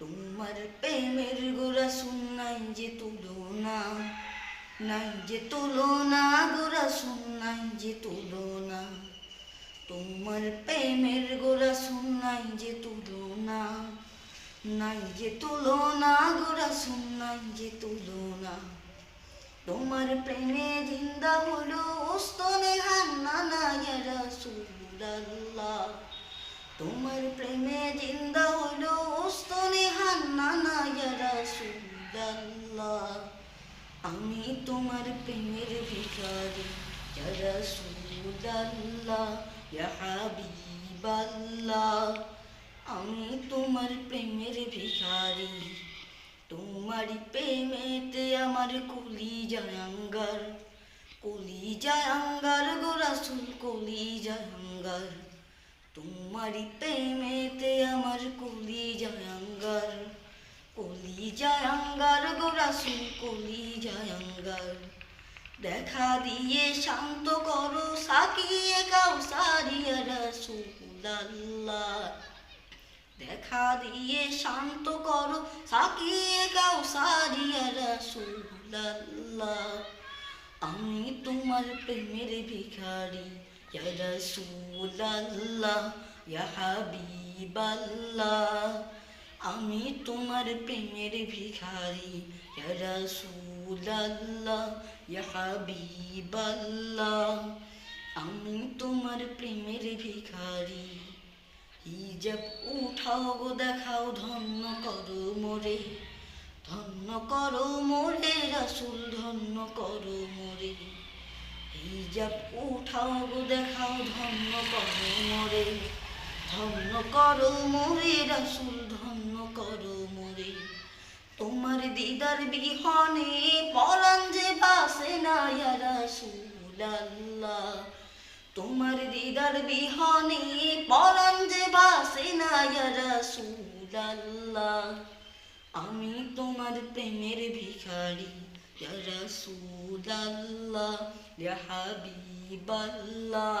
তোমার প্রেমের গোরা শুনাই যে তুলনা, নাই যে তুলনা গোরা শুনাই যে তুলনা। তোমার প্রেমের গোরা শুনাই যে তুলনা, নাই যে তুলনা গোরা শুনাই যে তুলনা। তোমার প্রেমে জিন্দা হলো ওস্তনে হান্না না রাসূলুল্লাহ তোমার প্রেমে জিন্দা হলো ওস্তনে হান্না না রাসূলুল্লাহ। আমি তোমার প্রেমের ভিখারি রাসূলুল্লাহ, ইয়া হাবিবাল্লাহ। আমি তোমার প্রেমের ভিখারি, তোমার প্রেমেতে আমার কুলি জায়াঙ্গার কুলি জায়াঙ্গার গো রাসুল কুলি জায়াঙ্গার তোমারি প্রেমেতে জায়াঙ্গার গোরা রাসুল কুলি জায়াঙ্গার। দেখা দিয়ে শান্ত করো, সাকিয়ে কাউসারিয়া রাসুলাল্লাহ দেখা দিয়ে শান্ত করো, সাকিয়ে কাউসারিয়া রাসুলাল্লাহ আমি তোমার প্রেমের ভিখারি, ইয়া রাসূলুল্লাহ, ইয়া হাবিবাল্লাহ। আমি তোমার প্রেমের ভিখারি হাবিবাল্লাহ। আমি তোমার প্রেমের ভিখারি হিজাব উঠাও গো, দেখাও ধন্য করো মোরে, ধন্য করো মোরে, রাসুল ধন্য করো মোরে। হিজাব উঠাও গো, দেখাও ধন্য করো মোরে। ধন্য করো মোরে রাসুল, ধন্য করো মোরে। তোমার দিদার বিহনে পরাণ যে বাসে না ইয়া রাসূলুল্লাহ। তোমার দিদার বিহনে পরাণ যে বাসে না ইয়া রাসূলুল্লাহ। আমি তোমার প্রেমের ভিখারি, ইয়া রাসূলুল্লাহ, ইয়া হাবিবাল্লাহ।